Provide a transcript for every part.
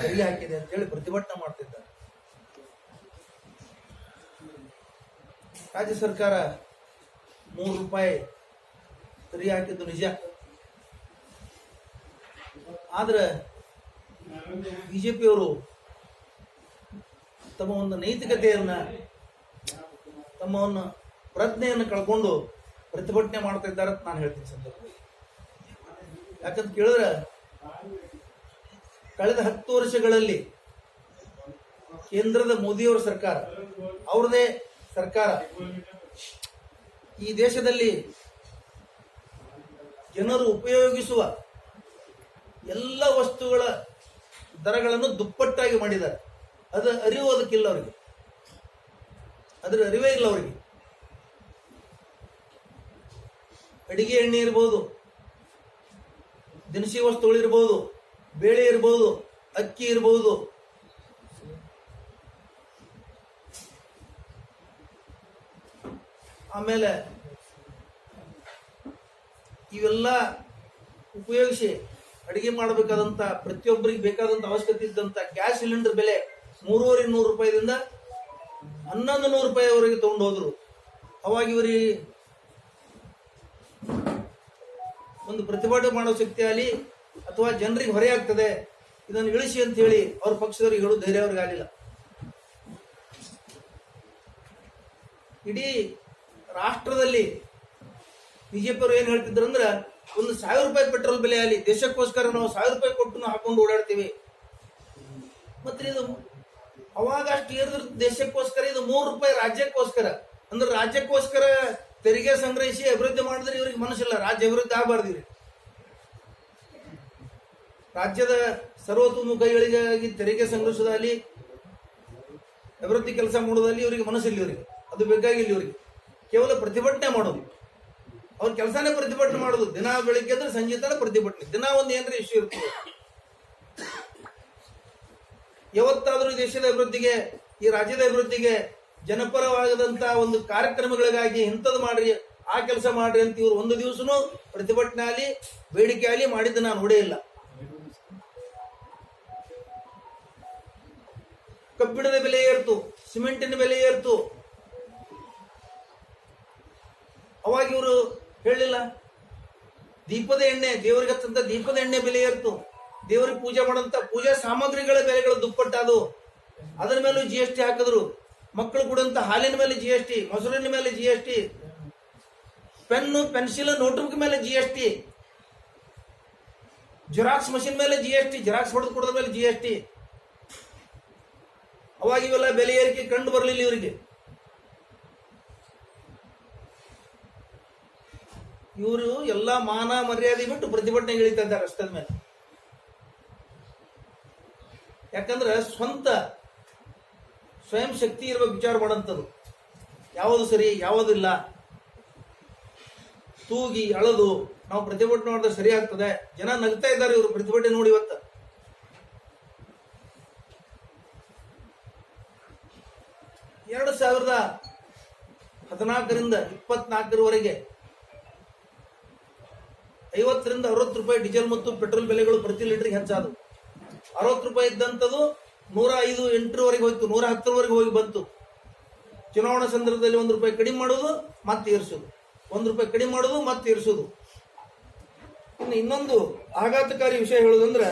ತೆರಿಗೆ ಹಾಕಿದೆ ಅಂತ ಹೇಳಿ ಪ್ರತಿಭಟನೆ ಮಾಡ್ತಿದ್ದಾರೆ. ರಾಜ್ಯ ಸರ್ಕಾರ ಮೂರು ರೂಪಾಯಿ ತೆರಿಗೆ ಹಾಕಿದ್ದು ನಿಜ. ಆದ್ರೆ ಬಿಜೆಪಿಯವರು ತಮ್ಮ ಒಂದು ನೈತಿಕತೆಯನ್ನ, ತಮ್ಮ ಒಂದು ಪ್ರಜ್ಞೆಯನ್ನು ಕಳ್ಕೊಂಡು ಪ್ರತಿಭಟನೆ ಮಾಡ್ತಾ ಇದ್ದಾರೆ ಅಂತ ನಾನು ಹೇಳ್ತೀನಿ ಸಂದರ್ಭ ಯಾಕಂತ ಕೇಳಿದ್ರೆ ಕಳೆದ ಹತ್ತು ವರ್ಷಗಳಲ್ಲಿ ಕೇಂದ್ರದ ಮೋದಿಯವರ ಸರ್ಕಾರ ಅವ್ರದೇ ಸರ್ಕಾರ, ಈ ದೇಶದಲ್ಲಿ ಜನರು ಉಪಯೋಗಿಸುವ ಎಲ್ಲ ವಸ್ತುಗಳ ದರಗಳನ್ನು ದುಪ್ಪಟ್ಟಾಗಿ ಮಾಡಿದ್ದಾರೆ. ಅದು ಅರಿವು ಅದಕ್ಕಿಲ್ಲ ಅವರಿಗೆ. ಅದರ ಅರಿವೇ ಇಲ್ಲ ಅವರಿಗೆ. ಅಡಿಗೆ ಎಣ್ಣೆ ಇರ್ಬೋದು, ದಿನಸಿ ವಸ್ತುಗಳು ಇರ್ಬೋದು ಬೇಳೆ ಇರ್ಬೋದು, ಅಕ್ಕಿ ಇರ್ಬೋದು. ಆಮೇಲೆ ಇವೆಲ್ಲ ಉಪಯೋಗಿಸಿ ಅಡಿಗೆ ಮಾಡಬೇಕಾದಂತ ಪ್ರತಿಯೊಬ್ಬರಿಗೆ ಬೇಕಾದಂತ ಅವಶ್ಯಕತೆ ಇದ್ದಂತ ಗ್ಯಾಸ್ ಸಿಲಿಂಡರ್ ಬೆಲೆ ಮೂರುವರೆ ನೂರು ರೂಪಾಯಿದಿಂದ ಹನ್ನೊಂದು ನೂರು ರೂಪಾಯಿವರೆಗೆ ತೊಗೊಂಡು ಹೋದ್ರು ಅವಾಗ ಇವರಿಗೆ ಒಂದು ಪ್ರತಿಭಟನೆ ಮಾಡೋ ಶಕ್ತಿ ಆಗಲಿ ಅಥವಾ ಜನರಿಗೆ ಹೊರೆ ಆಗ್ತದೆ, ಇದನ್ನು ಇಳಿಸಿ ಅಂತ ಹೇಳಿ ಅವ್ರ ಪಕ್ಷದವ್ರಿಗೆ ಹೇಳೋ ಧೈರ್ಯ ಅವ್ರಿಗೆ ಆಗಲಿಲ್ಲ. ಇಡೀ ರಾಷ್ಟ್ರದಲ್ಲಿ ಬಿಜೆಪಿ ಅವರು ಏನ್ ಹೇಳ್ತಿದ್ರು ಅಂದ್ರೆ, ಒಂದು ಸಾವಿರ ರೂಪಾಯಿ ಪೆಟ್ರೋಲ್ ಬೆಲೆ ಆಗಲಿ, ದೇಶಕ್ಕೋಸ್ಕರ ನಾವು ಸಾವಿರ ರೂಪಾಯಿ ಕೊಟ್ಟು ಹಾಕೊಂಡು ಓಡಾಡ್ತೀವಿ. ಮತ್ತೆ ಇದು ಅವಾಗ ಅಷ್ಟು ಏರಿದ್ರ ದೇಶಕ್ಕೋಸ್ಕರ, ಇದು ಮೂರು ರೂಪಾಯಿ ರಾಜ್ಯಕ್ಕೋಸ್ಕರ. ಅಂದ್ರೆ ರಾಜ್ಯಕ್ಕೋಸ್ಕರ ತೆರಿಗೆ ಸಂಗ್ರಹಿಸಿ ಅಭಿವೃದ್ಧಿ ಮಾಡಿದ್ರೆ ಇವ್ರಿಗೆ ಮನಸ್ಸಿಲ್ಲ, ರಾಜ್ಯ ಅಭಿವೃದ್ಧಿ ಆಗಬಾರ್ದು ಇವ್ರಿಗೆ. ರಾಜ್ಯದ ಸರ್ವತೋಮುಖಿಗಳಿಗಾಗಿ ತೆರಿಗೆ ಸಂಘರ್ಷದಲ್ಲಿ ಅಭಿವೃದ್ಧಿ ಕೆಲಸ ಮಾಡೋದಲ್ಲಿ ಇವರಿಗೆ ಮನಸ್ಸಿಲ್ಲ ಇವರಿಗೆ. ಅದು ಬೇಕಾಗಿಲ್ಲ ಇವರಿಗೆ. ಕೇವಲ ಪ್ರತಿಭಟನೆ ಮಾಡೋದು. ಅವ್ರ ಕೆಲಸನೇ ಪ್ರತಿಭಟನೆ ಮಾಡೋದು. ದಿನ ಬೆಳಿಗ್ಗೆ ಅಂದ್ರೆ ಸಂಜೆ ತನಕ ಪ್ರತಿಭಟನೆ. ದಿನ ಒಂದು ಏನ್ರಿ ಇಶ್ಯೂ ಇರ್ತದೆ ಯಾವತ್ತಾದರೂ ದೇಶದ ಅಭಿವೃದ್ಧಿಗೆ, ಈ ರಾಜ್ಯದ ಅಭಿವೃದ್ಧಿಗೆ ಜನಪರವಾಗದಂತ ಒಂದು ಕಾರ್ಯಕ್ರಮಗಳಿಗಾಗಿ ಇಂಥದ್ದು ಮಾಡ್ರಿ, ಆ ಕೆಲಸ ಮಾಡ್ರಿ ಅಂತ ಇವ್ರು ಒಂದು ದಿವಸನೂ ಪ್ರತಿಭಟನೆ ಆಗಲಿ, ಬೇಡಿಕೆ ಆಗಲಿ ಮಾಡಿದ್ದು ನಾನು ನೋಡೇ ಇಲ್ಲ ಕಬ್ಬಿಣದ ಬೆಲೆ ಏರ್ತು, ಸಿಮೆಂಟಿನ ಬೆಲೆ ಏರ್ತು. ಅವಾಗ ಇವರು ಹೇಳಿಲ್ಲ ದೀಪದ ಎಣ್ಣೆ, ದೇವರಿಗೆ ಹತ್ತಂತ ದೀಪದ ಎಣ್ಣೆ ಬೆಲೆ ಏರ್ತು. ದೇವರಿಗೆ ಪೂಜೆ ಮಾಡಂತ ಪೂಜಾ ಸಾಮಗ್ರಿಗಳ ಬೆಲೆಗಳು ದುಪ್ಪಟ್ಟಾದವು. ಅದರ ಮೇಲೂ ಜಿ ಎಸ್ ಟಿ ಹಾಕಿದ್ರು. ಮಕ್ಕಳು ಕೊಡುವಂತ ಹಾಲಿನ ಮೇಲೆ ಜಿ ಎಸ್ ಟಿ ಮೊಸರಿನ ಮೇಲೆ G S T pen, pencil notebook ಮೇಲೆ G S T xerox machine ಮೇಲೆ ಜಿ ಎಸ್ ಟಿ ಜೆರಾಕ್ಸ್ ಹೊಡೆದು ಕೊಡೋದ್ರ ಮೇಲೆ ಜಿ ಎಸ್ ಟಿ ಅವಾಗ ಇವೆಲ್ಲ ಬೆಲೆ ಏರಿಕೆ ಕಂಡು ಬರಲಿಲ್ಲ ಇವರಿಗೆ. ಇವರು ಎಲ್ಲ ಮಾನ ಮರ್ಯಾದೆ ಬಿಟ್ಟು ಪ್ರತಿಭಟನೆ ಇಳಿತಾ ಇದ್ದಾರೆ ಅಷ್ಟದ ಮೇಲೆ ಯಾಕಂದ್ರೆ ಸ್ವಂತ ಸ್ವಯಂ ಶಕ್ತಿ ಇರುವ ವಿಚಾರ ಮಾಡಂಥದ್ದು ಯಾವುದು ಸರಿ ಯಾವುದಿಲ್ಲ ತೂಗಿ, ಅಳದು, ನಾವು ಪ್ರತಿಭಟನೆ ಮಾಡಿದ್ರೆ ಸರಿ ಆಗ್ತದೆ. ಜನ ನಗ್ತಾ ಇದ್ದಾರೆ ಇವರು ಪ್ರತಿಭಟನೆ ನೋಡಿ ಇವತ್ತು. ಎರಡು ಸಾವಿರದ ಹದಿನಾಲ್ಕರಿಂದ ಇಪ್ಪತ್ನಾಲ್ಕರವರೆಗೆ ಐವತ್ತರಿಂದ ಅರವತ್ತು ರೂಪಾಯಿ ಡೀಸೆಲ್ ಮತ್ತು ಪೆಟ್ರೋಲ್ ಬೆಲೆಗಳು ಪ್ರತಿ ಲೀಟರ್ಗೆ ಹೆಚ್ಚಾದವು. ಅರವತ್ತು ರೂಪಾಯಿ ಇದ್ದಂಥದ್ದು ನೂರ ಐದು ಎಂಟರವರೆಗೆ ಹೋಯ್ತು ನೂರ ಹತ್ತರವರೆಗೆ ಹೋಗಿ ಬಂತು. ಚುನಾವಣಾ ಸಂದರ್ಭದಲ್ಲಿ ಒಂದು ರೂಪಾಯಿ ಕಡಿಮೆ ಮಾಡೋದು ಮತ್ತೆ ಏರಿಸೋದು. ಒಂದು ರೂಪಾಯಿ ಕಡಿಮೆ ಮಾಡೋದು ಮತ್ತೆ ಏರಿಸೋದು. ಇನ್ನು ಇನ್ನೊಂದು ಆಘಾತಕಾರಿ ವಿಷಯ ಹೇಳೋದಂದ್ರೆ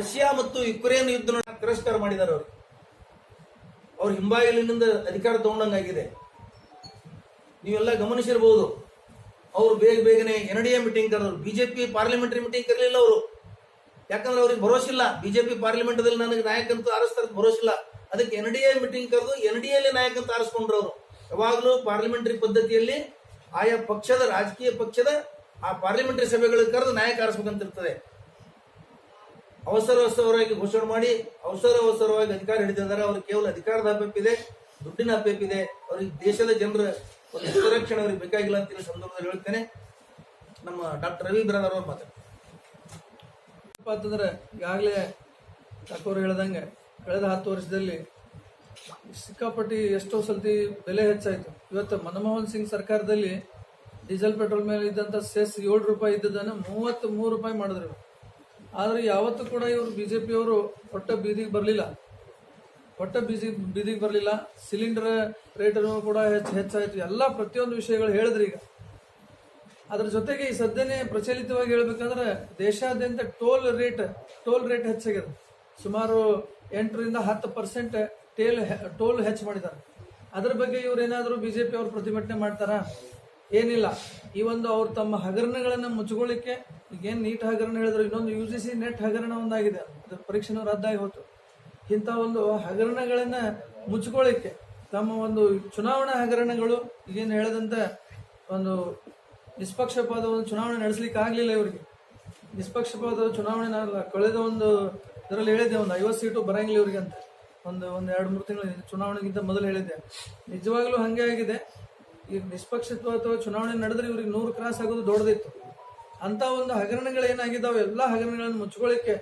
ರಷ್ಯಾ ಮತ್ತು ಯುಕ್ರೇನ್ ಯುದ್ಧ ತಿರಸ್ಕಾರ ಮಾಡಿದ್ದಾರೆ ಅವರು. ಅವ್ರ ಹಿಂಬಾಗಿಲಿನಿಂದ ಅಧಿಕಾರ ತಗೊಂಡಂಗಾಗಿದೆ. ನೀವೆಲ್ಲ ಗಮನಿಸಿರ್ಬೋದು. ಅವರು ಬೇಗ ಬೇಗನೆ ಎನ್ ಡಿ ಎ ಮೀಟಿಂಗ್ ಕರೆದ್ರು. ಬಿಜೆಪಿ ಪಾರ್ಲಿಮೆಂಟರಿ ಮೀಟಿಂಗ್ ಕರಲಿಲ್ಲ ಅವರು. ಯಾಕಂದ್ರೆ ಅವ್ರಿಗೆ ಭರೋಸಿಲ್ಲ ಬಿಜೆಪಿ ಪಾರ್ಲಿಮೆಂಟದಲ್ಲಿ ನನಗೆ ನಾಯಕಂತೂ ಆರಿಸ್ತಾರೆ ಭರೋಸಿಲ್ಲ ಅದಕ್ಕೆ ಎನ್ ಡಿ ಎ ಮೀಟಿಂಗ್ ಕರೆದು ಎನ್ ಡಿ ಎಲ್ಲಿ ನಾಯಕಂತ ಆರಿಸ್ಕೊಂಡ್ರು ಅವರು. ಯಾವಾಗಲೂ ಪಾರ್ಲಿಮೆಂಟರಿ ಪದ್ಧತಿಯಲ್ಲಿ ಆಯಾ ಪಕ್ಷದ, ರಾಜಕೀಯ ಪಕ್ಷದ ಆ ಪಾರ್ಲಿಮೆಂಟರಿ ಸಭೆಗಳಿಗೆ ಕರೆದು ನಾಯಕ ಆರಿಸ್ಬೇಕಂತಿರ್ತದೆ ಅವಸರ ಅವಸರವಾಗಿ ಘೋಷಣೆ ಮಾಡಿ, ಅವಸರ ಅವಸರವಾಗಿ ಅಧಿಕಾರ ಹಿಡಿದಿದ್ದಾರೆ ಅವ್ರಿಗೆ ಕೇವಲ ಅಧಿಕಾರದ ಅಪೇಪಿದೆ ದುಡ್ಡಿನ ಅಪೇಪಿದೆ ಅವ್ರಿಗೆ ದೇಶದ ಜನರ ಒಂದು ಹಿತರಕ್ಷಣೆ ಅವ್ರಿಗೆ ಬೇಕಾಗಿಲ್ಲ ಅಂತ ಸಂದರ್ಭದಲ್ಲಿ ಹೇಳ್ತೇನೆ. ನಮ್ಮ ಡಾಕ್ಟರ್ ರವಿ ಬ್ರದರ್ ಅವ್ರು ಮಾತಾಡ್ತಾರೆ. ಅಂತಂದ್ರೆ, ಈಗಾಗಲೇ ಡಾಕ್ಟರ್ ಹೇಳ್ದಂಗೆ ಕಳೆದ ಹತ್ತು ವರ್ಷದಲ್ಲಿ ಸಿಕ್ಕಾಪಟ್ಟಿ ಎಷ್ಟೋ ಸಲತಿ ಬೆಲೆ ಹೆಚ್ಚಾಯಿತು. ಇವತ್ತು ಮನಮೋಹನ್ ಸಿಂಗ್ ಸರ್ಕಾರದಲ್ಲಿ ಡೀಸೆಲ್ ಪೆಟ್ರೋಲ್ ಮೇಲೆ ಇದ್ದಂಥ ಸೆಸ್ ಏಳು ರೂಪಾಯಿ ಇದ್ದದನ್ನು ಮೂವತ್ತ್ ಮೂರು ರೂಪಾಯಿ ಮಾಡಿದ್ರು ಆದ್ರೆ ಯಾವತ್ತೂ ಕೂಡ ಇವರು ಬಿ ಜೆ ಪಿಯವರು ಒಟ್ಟ ಬೀದಿಗೆ ಬರಲಿಲ್ಲ. ಒಟ್ಟ ಬೀದಿ, ಬೀದಿಗೆ ಬರಲಿಲ್ಲ. ಸಿಲಿಂಡರ್ ರೇಟ್ ಕೂಡ ಹೆಚ್ಚು, ಹೆಚ್ಚಾಯಿತು. ಎಲ್ಲ ಪ್ರತಿಯೊಂದು ವಿಷಯಗಳು ಹೇಳಿದ್ರಿ ಈಗ. ಅದರ ಜೊತೆಗೆ ಈ ಸದ್ಯನೇ ಪ್ರಚಲಿತವಾಗಿ ಹೇಳ್ಬೇಕಂದ್ರೆ ದೇಶಾದ್ಯಂತ ಟೋಲ್ ರೇಟ್ ಟೋಲ್ ರೇಟ್ ಹೆಚ್ಚಾಗಿದೆ. ಸುಮಾರು ಎಂಟರಿಂದ ಹತ್ತು ಪರ್ಸೆಂಟ್ ಟೇಲ್ ಟೋಲ್ ಹೆಚ್ಚು ಮಾಡಿದ್ದಾರೆ. ಅದ್ರ ಬಗ್ಗೆ ಇವ್ರು ಏನಾದರೂ ಪಿ ಅವರು ಪ್ರತಿಭಟನೆ ಮಾಡ್ತಾರಾ? ಏನಿಲ್ಲ. ಈ ಒಂದು ಅವ್ರು ತಮ್ಮ ಹಗರಣಗಳನ್ನು ಮುಚ್ಕೊಳ್ಳಿಕ್ಕೆ ಈಗೇನು ನೀಟ್ ಹಗರಣ ಹೇಳಿದ್ರು, ಇನ್ನೊಂದು ಯು ಜಿ ಸಿ ನೆಟ್ ಹಗರಣ ಒಂದಾಗಿದೆ. ಅದ್ರ ಪರೀಕ್ಷೆನೂ ರದ್ದಾಗಿ ಹೋಯ್ತು ಇಂಥ ಒಂದು ಹಗರಣಗಳನ್ನು ಮುಚ್ಕೊಳ್ಳಿಕ್ಕೆ ತಮ್ಮ ಒಂದು ಚುನಾವಣಾ ಹಗರಣಗಳು ಈಗೇನು ಹೇಳದಂತೆ ಒಂದು ನಿಷ್ಪಕ್ಷಪಾತ ಒಂದು ಚುನಾವಣೆ ನಡೆಸಲಿಕ್ಕೆ ಆಗಲಿಲ್ಲ ಇವರಿಗೆ. ನಿಷ್ಪಕ್ಷಪಾತ ಚುನಾವಣೆ ಕಳೆದ ಒಂದು ಇದರಲ್ಲಿ ಹೇಳಿದ್ದೆ, ಒಂದು ಐವತ್ತು ಸೀಟು ಬರಂಗಿಲ್ಲ ಇವರಿಗೆ ಅಂತ ಒಂದು ಒಂದು ಎರಡು ಮೂರು ತಿಂಗಳು ಚುನಾವಣೆಗಿಂತ ಮೊದಲು ಹೇಳಿದ್ದೆ. ನಿಜವಾಗ್ಲೂ ಹಂಗೆ ಆಗಿದೆ. ಈಗ ಅಥವಾ ಚುನಾವಣೆ ನಡೆದ್ರೆ ಇವ್ರಿಗೆ ನೂರು ಕ್ರಾಸ್ ಆಗೋದು ದೊಡ್ಡದಿತ್ತು. ಅಂತ ಒಂದು ಹಗರಣಗಳು ಏನಾಗಿದ್ದಾವೆ, ಎಲ್ಲ ಹಗರಣಗಳನ್ನು ಮುಚ್ಕೊಳ್ಳಿಕ್ಕೆ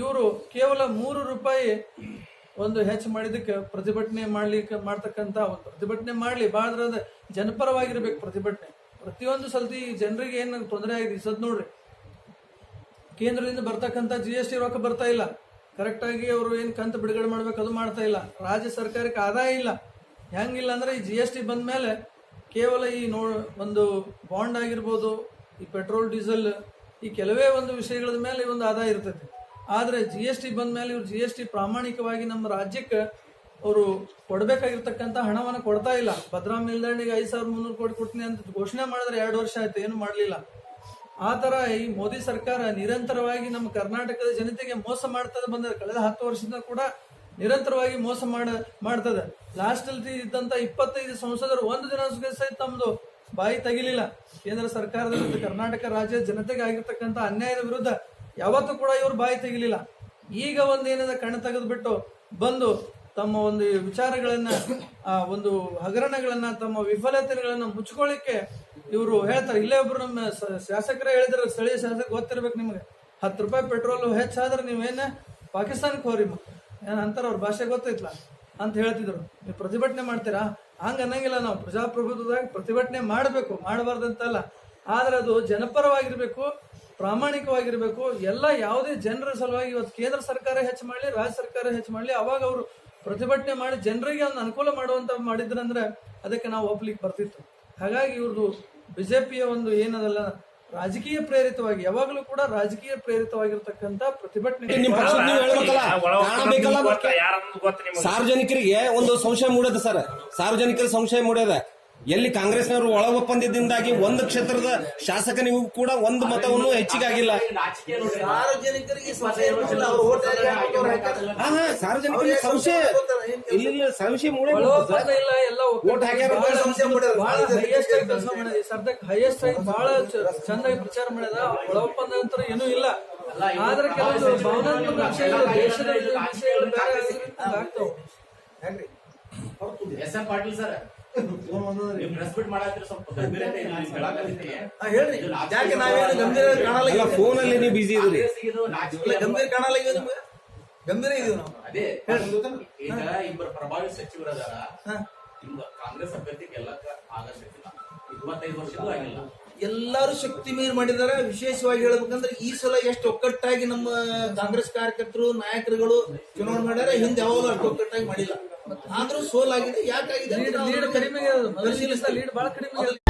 ಇವರು ಕೇವಲ ಮೂರು ರೂಪಾಯಿ ಒಂದು ಹೆಚ್ಚು ಮಾಡಿದಕ್ಕೆ ಪ್ರತಿಭಟನೆ ಮಾಡ್ಲಿಕ್ಕೆ ಮಾಡ್ತಕ್ಕಂಥ ಒಂದು ಪ್ರತಿಭಟನೆ ಮಾಡ್ಲಿ ಬಾಳ ಜನಪರವಾಗಿರ್ಬೇಕು ಪ್ರತಿಭಟನೆ. ಪ್ರತಿಯೊಂದು ಸಲ್ತಿ ಜನರಿಗೆ ಏನು ತೊಂದರೆ ಆಗಿದೆ ಸದ್ ನೋಡ್ರಿ. ಕೇಂದ್ರದಿಂದ ಬರ್ತಕ್ಕಂಥ ಜಿ ಎಸ್ ಟಿ ರೊಕ್ಕ ಬರ್ತಾ ಇಲ್ಲ. ಕರೆಕ್ಟ್ ಆಗಿ ಅವರು ಏನು ಕಂತು ಬಿಡುಗಡೆ ಮಾಡ್ಬೇಕು, ಅದು ಮಾಡ್ತಾ ಇಲ್ಲ. ರಾಜ್ಯ ಸರ್ಕಾರಕ್ಕೆ ಆದಾಯ ಇಲ್ಲ. ಹೆಂಗಿಲ್ಲ ಅಂದ್ರೆ ಈ ಜಿ ಎಸ್ ಟಿ ಬಂದ ಮೇಲೆ ಕೇವಲ ಈ ನೋ, ಒಂದು ಬಾಂಡ್ ಆಗಿರ್ಬೋದು, ಈ ಪೆಟ್ರೋಲ್, ಡೀಸೆಲ್, ಈ ಕೆಲವೇ ಒಂದು ವಿಷಯಗಳ ಮೇಲೆ ಒಂದು ಆದಾಯ ಇರ್ತೈತಿ ಆದರೆ ಜಿ ಎಸ್ ಟಿ ಬಂದ ಮೇಲೆ ಇವ್ರು ಜಿ ಎಸ್ ಟಿ ಪ್ರಾಮಾಣಿಕವಾಗಿ ನಮ್ಮ ರಾಜ್ಯಕ್ಕೆ ಅವರು ಕೊಡಬೇಕಾಗಿರ್ತಕ್ಕಂಥ ಹಣವನ್ನು ಕೊಡ್ತಾ ಇಲ್ಲ. ಭದ್ರಾ ಮೇಲ್ದಂಡಿಗೆ ಐದು ಸಾವಿರದ ಮುನ್ನೂರು ಕೋಟಿ ಕೊಡ್ತೀನಿ ಅಂತ ಘೋಷಣೆ ಮಾಡಿದ್ರೆ ಎರಡು ವರ್ಷ ಆಯ್ತು, ಏನು ಮಾಡಲಿಲ್ಲ. ಆ ಥರ ಈ ಮೋದಿ ಸರ್ಕಾರ ನಿರಂತರವಾಗಿ ನಮ್ಮ ಕರ್ನಾಟಕದ ಜನತೆಗೆ ಮೋಸ ಮಾಡ್ತದೆ ಬಂದರೆ, ಕಳೆದ ಹತ್ತು ವರ್ಷದಿಂದ ಕೂಡ ನಿರಂತರವಾಗಿ ಮೋಸ ಮಾಡ, ಮಾಡ್ತದೆ. ಲಾಸ್ಟಲ್ಲಿ ಇದ್ದಂಥ ಇಪ್ಪತ್ತೈದು ಸಂಸದರು ಒಂದು ದಿನ ಸಹಿತ ತಮ್ಮದು ಬಾಯಿ ತೆಗಿಲಿಲ್ಲ. ಕೇಂದ್ರ ಸರ್ಕಾರದ ಕರ್ನಾಟಕ ರಾಜ್ಯದ ಜನತೆಗೆ ಆಗಿರ್ತಕ್ಕಂಥ ಅನ್ಯಾಯದ ವಿರುದ್ಧ ಯಾವತ್ತೂ ಕೂಡ ಇವರು ಬಾಯಿ ತೆಗಿಲಿಲ್ಲ. ಈಗ ಒಂದೇನದ ಕಣ್ಣು ತೆಗೆದುಬಿಟ್ಟು ಬಂದು ತಮ್ಮ ಒಂದು ವಿಚಾರಗಳನ್ನ, ಆ, ಒಂದು ಹಗರಣಗಳನ್ನ, ತಮ್ಮ ವಿಫಲತೆಗಳನ್ನ ಮುಚ್ಕೊಳ್ಳಿಕ್ಕೆ ಇವರು ಹೇಳ್ತಾರೆ. ಇಲ್ಲೇ ಒಬ್ರು ನಮ್ಮ ಶಾಸಕರೇ ಹೇಳಿದ್ರು, ಸ್ಥಳೀಯ ಶಾಸಕ ಗೊತ್ತಿರ್ಬೇಕು ನಿಮಗೆ. ಹತ್ತು ರೂಪಾಯಿ ಪೆಟ್ರೋಲ್ ಹೆಚ್ಚಾದ್ರೆ ನೀವೇನ ಪಾಕಿಸ್ತಾನಕ್ಕೆ ಹೋರಿ ಏನ್ ಅಂತಾರ ಅವ್ರ ಭಾಷೆ ಗೊತ್ತೈತ್ಲ? ಅಂತ ಹೇಳ್ತಿದ್ರು. ನೀವು ಪ್ರತಿಭಟನೆ ಮಾಡ್ತೀರಾ? ಹಂಗ ಅನ್ನಂಗಿಲ್ಲ ನಾವು. ಪ್ರಜಾಪ್ರಭುತ್ವದಾಗ ಪ್ರತಿಭಟನೆ ಮಾಡಬೇಕು. ಮಾಡಬಾರ್ದಂತಲ್ಲ. ಆದ್ರೆ ಅದು ಜನಪರವಾಗಿರ್ಬೇಕು, ಪ್ರಾಮಾಣಿಕವಾಗಿರ್ಬೇಕು. ಎಲ್ಲ ಯಾವುದೇ ಜನರ ಸಲುವಾಗಿ ಇವತ್ತು ಕೇಂದ್ರ ಸರ್ಕಾರ ಹೆಚ್ಚು ಮಾಡಲಿ, ರಾಜ್ಯ ಸರ್ಕಾರ ಹೆಚ್ಚು ಮಾಡಲಿ, ಅವಾಗ ಅವರು ಪ್ರತಿಭಟನೆ ಮಾಡಿ ಜನರಿಗೆ ಒಂದು ಅನುಕೂಲ ಮಾಡುವಂತ ಮಾಡಿದ್ರಂದ್ರೆ ಅದಕ್ಕೆ ನಾವು ಒಪ್ಲಿಕ್ಕೆ ಬರ್ತಿತ್ತು. ಹಾಗಾಗಿ ಇವ್ರದ್ದು ಬಿಜೆಪಿಯ ಒಂದು ಏನದಲ್ಲ ರಾಜಕೀಯ ಪ್ರೇರಿತವಾಗಿ ಯಾವಾಗಲೂ ಕೂಡ ರಾಜಕೀಯ ಪ್ರೇರಿತವಾಗಿರ್ತಕ್ಕಂಥ ಪ್ರತಿಭಟನೆ ನಿಮ್ ಪಕ್ಷದ ನೀವು ಹೇಳ್ಬೇಕಲ್ಲ? ಕಾರಣ ಬೇಕಲ್ಲ ಅದಕ್ಕೆ. ಯಾರನ್ನೋದು ಗೊತ್ತ ನಿಮಗೆ? ಸಾರ್ವಜನಿಕರಿಗೆ ಒಂದು ಸಂಶಯ ಮೂಡದ ಸರ್. ಸಾರ್ವಜನಿಕರ ಸಂಶಯ ಮೂಡ್ಯದ ಎಲ್ಲಿ ಕಾಂಗ್ರೆಸ್ನವರು ಒಳ ಒಪ್ಪಂದದಿಂದಾಗಿ ಒಂದು ಕ್ಷೇತ್ರದ ಶಾಸಕನಿಗೂ ಕೂಡ ಒಂದು ಮತವನ್ನು ಹೆಚ್ಚಿಗಾಗಿಲ್ಲ. ಸಾರ್ವಜನಿಕರಿಗೆ ಸಂಶಯ. ಹಾ ಹಾ ಸಾರ್ವಜನಿಕರಿಗೆ ಇಲ್ಲ ಸಂಶಯ ಮೂಡೇ ಇಲ್ಲ ಎಲ್ಲ ಓಟ್ ಹಾಕ್ಯಾರ ಹೈಯೆಸ್ಟ್ ಆಗಿ ಬಹಳ ಚಂದಾಗಿ ಪ್ರಚಾರ ಮಾಡಿದ ಒಳ ಒಪ್ಪಂದ ನಂತರ ಏನೂ ಇಲ್ಲ. ಆದ್ರೆ ಕೆಲವೊಂದು ಭಾವನಾತ್ಮಕ ವಿಷಯಗಳು ದೇಶದ ವಿಷಯಗಳು ಬೇರೆ ಆಗಿರೋದ್ರಿಂದ ಆಗ್ತಾವ ಹೆಂಗ್ರಿ? ಎಸ್ ಎಂ ಪಾಟೀಲ್ ಸರ್ ಹೇಳ್ರಿ. ಯಾಕೆ ನಾವೇನು ಗಂಭೀರ ಕಾಣಲ್ಲ ಫೋನ್ ಅಲ್ಲಿ ನೀವು ಬಿಸಿ ಇದ್ರಿ ಕಾಂಗ್ರೆಸ್ಸಿಗೆ ಇದು ನಾಚಿಕೆ ಗಂಭೀರ ಕಾಣಲ್ಲ ನಿಮ್ಗೆ? ಗಂಭೀರ ಇದೀವಿ ನಾವು. ಅದೇ ಈಗ ಇಬ್ಬರು ಪ್ರಭಾವಿ ಸಚಿವರದಾರ ನಿಮ್ಮ ಕಾಂಗ್ರೆಸ್ ಅಭ್ಯರ್ಥಿ ಗೆಲ್ಲಕ್ಕ ಆಗತ್ತಿಲ್ಲ ಇಪ್ಪತ್ತೈದು ವರ್ಷಕ್ಕೂ ಆಗಿಲ್ಲ. ಎಲ್ಲಾರು ಶಕ್ತಿ ಮೀರ್ ಮಾಡಿದಾರ ವಿಶೇಷವಾಗಿ ಹೇಳ್ಬೇಕಂದ್ರೆ ಈ ಸಲ ಎಷ್ಟು ಒಕ್ಕಟ್ಟಾಗಿ ನಮ್ಮ ಕಾಂಗ್ರೆಸ್ ಕಾರ್ಯಕರ್ತರು ನಾಯಕರುಗಳು ಚುನಾವಣೆ ಮಾಡ್ಯಾರ. ಹಿಂದೆ ಯಾವಾಗಲೂ ಅಷ್ಟು ಒಕ್ಕಟ್ಟಾಗಿ ಮಾಡಿಲ್ಲ. ಆದ್ರೂ ಯಾಕಾಗಿದೆ ಲೀಡ್ ನಾವು ಲೀಡ್ ಕಡಿಮೆ ಲೀಡ್ ಬಹಳ ಕಡಿಮೆ